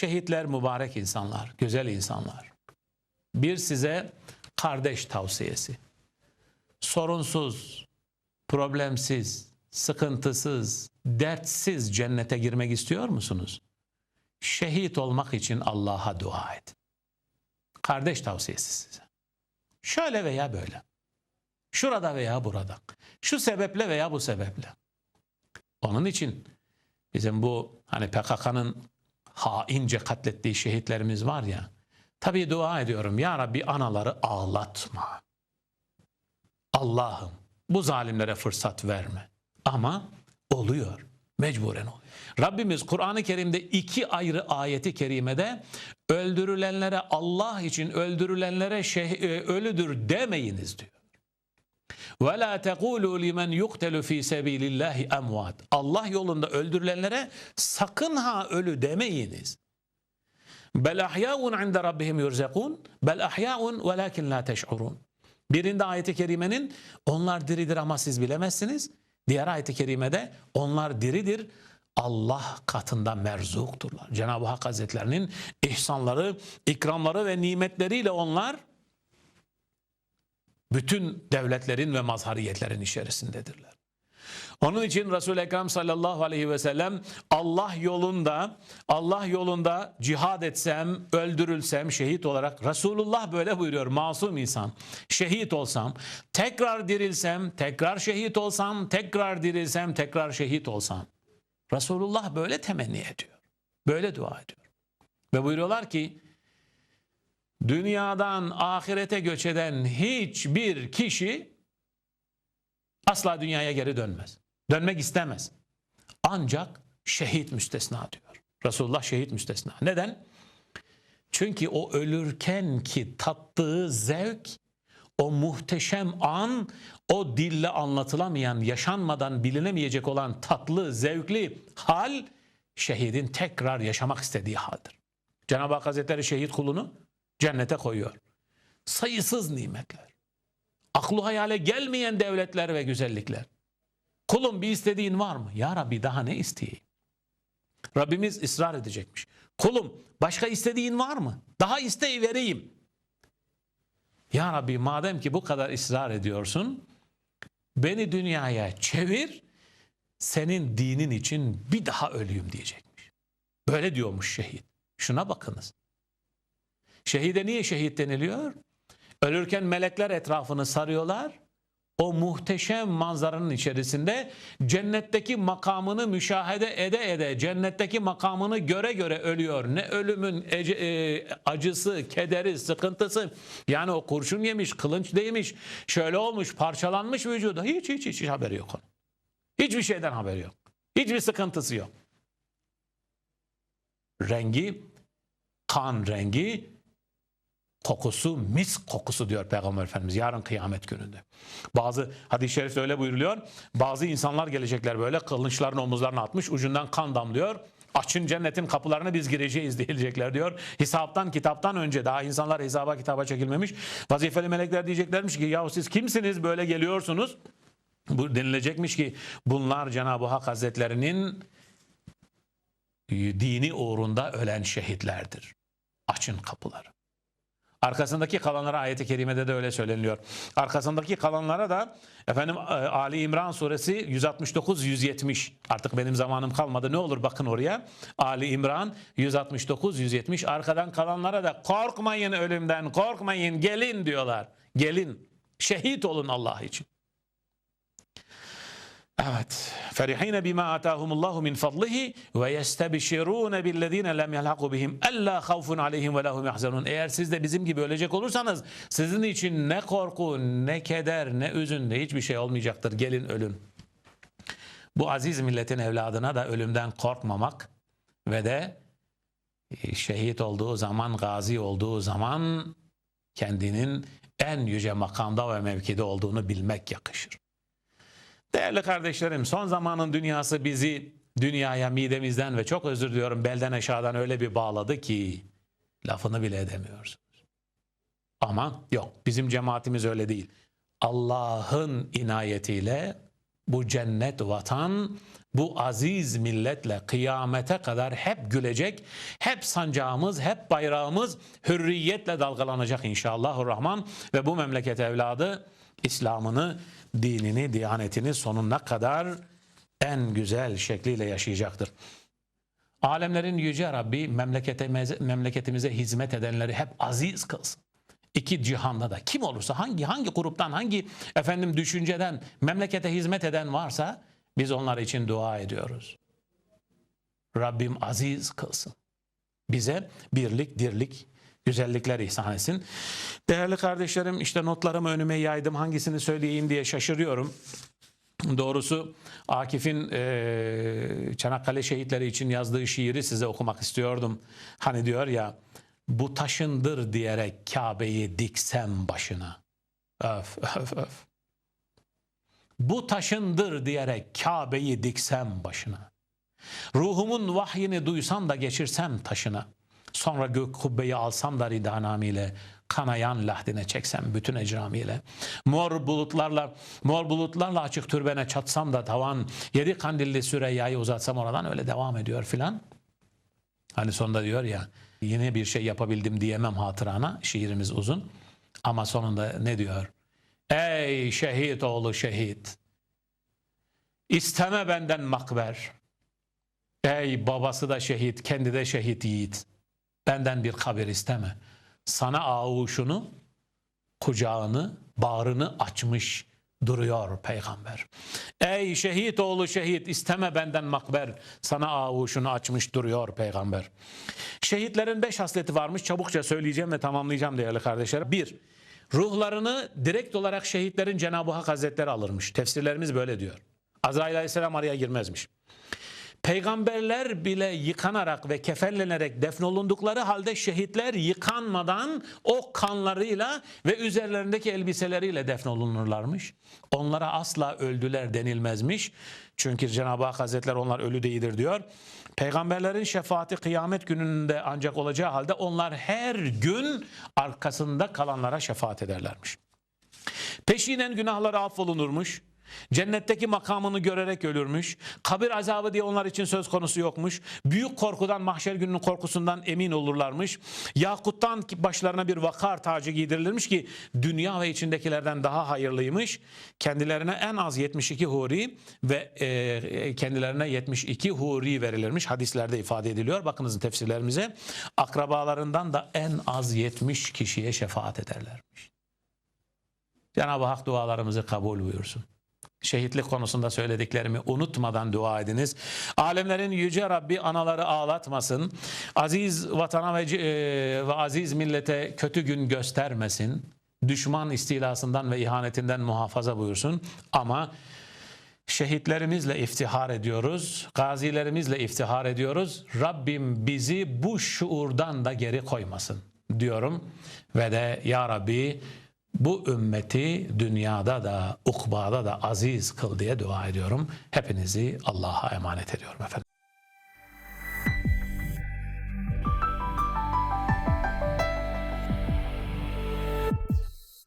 Şehitler mübarek insanlar, güzel insanlar. Bir size kardeş tavsiyesi. Sorunsuz, problemsiz, sıkıntısız, dertsiz cennete girmek istiyor musunuz? Şehit olmak için Allah'a dua edin. Kardeş tavsiyesi size. Şöyle veya böyle. Şurada veya burada. Şu sebeple veya bu sebeple. Onun için bizim bu hani PKK'nın haince katlettiği şehitlerimiz var ya. Tabii dua ediyorum ya Rabbi anaları ağlatma. Allah'ım bu zalimlere fırsat verme. Ama oluyor. Mecburen oluyor. Rabbimiz Kur'an-ı Kerim'de iki ayrı ayeti kerimede öldürülenlere Allah için öldürülenlere e, ölüdür demeyiniz diyor. Ve la tekulu limen yuqtelu fi sabilillahi emvat. Allah yolunda öldürülenlere sakın ha ölü demeyiniz. Bel ahyaun inde rabbihim yurzakun. Bel ahyaun velakin la teş'urun. Birinde ayeti kerimenin onlar diridir ama siz bilemezsiniz. Diğer ayeti kerimede onlar diridir Allah katında merzukturlar. Cenab-ı Hak Hazretlerinin ihsanları, ikramları ve nimetleriyle onlar bütün devletlerin ve mazhariyetlerin içerisindedirler. Onun için Resul-i Ekrem sallallahu aleyhi ve sellem Allah yolunda Allah yolunda cihad etsem, öldürülsem şehit olarak Resulullah böyle buyuruyor masum insan. Şehit olsam, tekrar dirilsem, tekrar şehit olsam, tekrar dirilsem, tekrar şehit olsam. Resulullah böyle temenni ediyor. Böyle dua ediyor. Ve buyuruyorlar ki dünyadan ahirete göç eden hiçbir kişi asla dünyaya geri dönmez. Dönmek istemez. Ancak şehit müstesna diyor. Resulullah şehit müstesna. Neden? Çünkü o ölürken ki tattığı zevk, o muhteşem an, o dille anlatılamayan, yaşanmadan bilinemeyecek olan tatlı, zevkli hal, şehidin tekrar yaşamak istediği haldir. Cenab-ı Hak Hazretleri şehit kulunu cennete koyuyor. Sayısız nimetler. Aklı hayale gelmeyen devletler ve güzellikler. Kulum bir istediğin var mı? Ya Rabbi daha ne isteyeyim? Rabbimiz ısrar edecekmiş. Kulum başka istediğin var mı? Daha isteği vereyim. Ya Rabbi madem ki bu kadar ısrar ediyorsun beni dünyaya çevir senin dinin için bir daha öleyim diyecekmiş. Böyle diyormuş şehit. Şuna bakınız. Şehide niye şehit deniliyor? Ölürken melekler etrafını sarıyorlar. O muhteşem manzaranın içerisinde cennetteki makamını müşahede ede ede, cennetteki makamını göre göre ölüyor. Ne ölümün ece, e, acısı, kederi, sıkıntısı. Yani o kurşun yemiş, kılınç değmiş, şöyle olmuş, parçalanmış vücudu. Hiç hiç hiç, hiç haberi yok onun. Hiçbir şeyden haberi yok. Hiçbir sıkıntısı yok. Rengi, kan rengi, kokusu mis kokusu diyor Peygamber Efendimiz yarın kıyamet gününde. Bazı hadis-i şerifte öyle buyuruluyor. Bazı insanlar gelecekler böyle kılıçlarını omuzlarına atmış ucundan kan damlıyor. Açın cennetin kapılarını biz gireceğiz diyecekler diyor. Hesaptan kitaptan önce daha insanlar hesaba kitaba çekilmemiş. Vazifeli melekler diyeceklermiş ki yahu siz kimsiniz böyle geliyorsunuz? Bu denilecekmiş ki bunlar Cenab-ı Hak Hazretlerinin dini uğrunda ölen şehitlerdir. Açın kapıları. Arkasındaki kalanlara ayeti kerimede de öyle söyleniliyor. Arkasındaki kalanlara da efendim e, Ali İmran suresi 169 170. Artık benim zamanım kalmadı. Ne olur bakın oraya. Ali İmran 169 170. Arkadan kalanlara da korkmayın ölümden, korkmayın, gelin diyorlar. Gelin. Şehit olun Allah için. Evet. Ferihine bima atahumullahu min fadlihi ve yestebşirun billezine lem yelhaku bihim alla havfun aleyhim ve lahum yahzanun. Eğer siz de bizim gibi ölecek olursanız sizin için ne korku, ne keder, ne üzün, ne hiçbir şey olmayacaktır. Gelin ölün. Bu aziz milletin evladına da ölümden korkmamak ve de şehit olduğu zaman, gazi olduğu zaman kendinin en yüce makamda ve mevkide olduğunu bilmek yakışır. Değerli kardeşlerim son zamanın dünyası bizi dünyaya midemizden ve çok özür diliyorum belden aşağıdan öyle bir bağladı ki lafını bile edemiyorsunuz. Ama yok bizim cemaatimiz öyle değil. Allah'ın inayetiyle bu cennet vatan bu aziz milletle kıyamete kadar hep gülecek, hep sancağımız, hep bayrağımız hürriyetle dalgalanacak inşallahurrahman ve bu memleket evladı İslam'ını, dinini, diyanetini sonuna kadar en güzel şekliyle yaşayacaktır. Alemlerin yüce Rabbi memleketimize, memleketimize hizmet edenleri hep aziz kılsın. İki cihanda da kim olursa hangi hangi gruptan hangi efendim düşünceden memlekete hizmet eden varsa biz onlar için dua ediyoruz. Rabbim aziz kılsın. Bize birlik, dirlik, güzellikler ihsan etsin. Değerli kardeşlerim işte notlarımı önüme yaydım. Hangisini söyleyeyim diye şaşırıyorum. Doğrusu Akif'in e, Çanakkale şehitleri için yazdığı şiiri size okumak istiyordum. Hani diyor ya bu taşındır diyerek Kabe'yi diksem başına. Öf öf öf. Bu taşındır diyerek Kabe'yi diksem başına. Ruhumun vahyini duysam da geçirsem taşına. Sonra gök kubbeyi alsam da ridanamiyle kanayan lahdine çeksem bütün ecramiyle. Mor bulutlarla mor bulutlarla açık türbene çatsam da tavan yedi kandilli Süreyya'yı uzatsam oradan öyle devam ediyor filan. Hani sonunda diyor ya yine bir şey yapabildim diyemem hatırana şiirimiz uzun. Ama sonunda ne diyor? Ey şehit oğlu şehit. İsteme benden makber. Ey babası da şehit, kendi de şehit yiğit. Benden bir haber isteme. Sana ağuşunu, kucağını, bağrını açmış duruyor peygamber. Ey şehit oğlu şehit isteme benden makber. Sana ağuşunu açmış duruyor peygamber. Şehitlerin beş hasleti varmış. Çabukça söyleyeceğim ve tamamlayacağım değerli kardeşler. Bir, ruhlarını direkt olarak şehitlerin Cenab-ı Hak Hazretleri alırmış. Tefsirlerimiz böyle diyor. Azrail Aleyhisselam araya girmezmiş. Peygamberler bile yıkanarak ve kefenlenerek defnolundukları halde şehitler yıkanmadan o kanlarıyla ve üzerlerindeki elbiseleriyle defnolunurlarmış. Onlara asla öldüler denilmezmiş. Çünkü Cenab-ı Hak Hazretleri onlar ölü değildir diyor. Peygamberlerin şefaati kıyamet gününde ancak olacağı halde onlar her gün arkasında kalanlara şefaat ederlermiş. Peşinen günahları affolunurmuş. Cennetteki makamını görerek ölürmüş. Kabir azabı diye onlar için söz konusu yokmuş. Büyük korkudan mahşer gününün korkusundan emin olurlarmış. Yakuttan başlarına bir vakar tacı giydirilirmiş ki dünya ve içindekilerden daha hayırlıymış. Kendilerine en az 72 huri ve e, kendilerine 72 huri verilirmiş. Hadislerde ifade ediliyor. Bakınız tefsirlerimize. Akrabalarından da en az 70 kişiye şefaat ederlermiş. Cenab-ı Hak dualarımızı kabul buyursun. Şehitlik konusunda söylediklerimi unutmadan dua ediniz. Alemlerin yüce Rabbi anaları ağlatmasın. Aziz vatana ve, e, ve aziz millete kötü gün göstermesin. Düşman istilasından ve ihanetinden muhafaza buyursun. Ama şehitlerimizle iftihar ediyoruz. Gazilerimizle iftihar ediyoruz. Rabbim bizi bu şuurdan da geri koymasın diyorum. Ve de ya Rabbi bu ümmeti dünyada da ukbada da aziz kıl diye dua ediyorum. Hepinizi Allah'a emanet ediyorum efendim.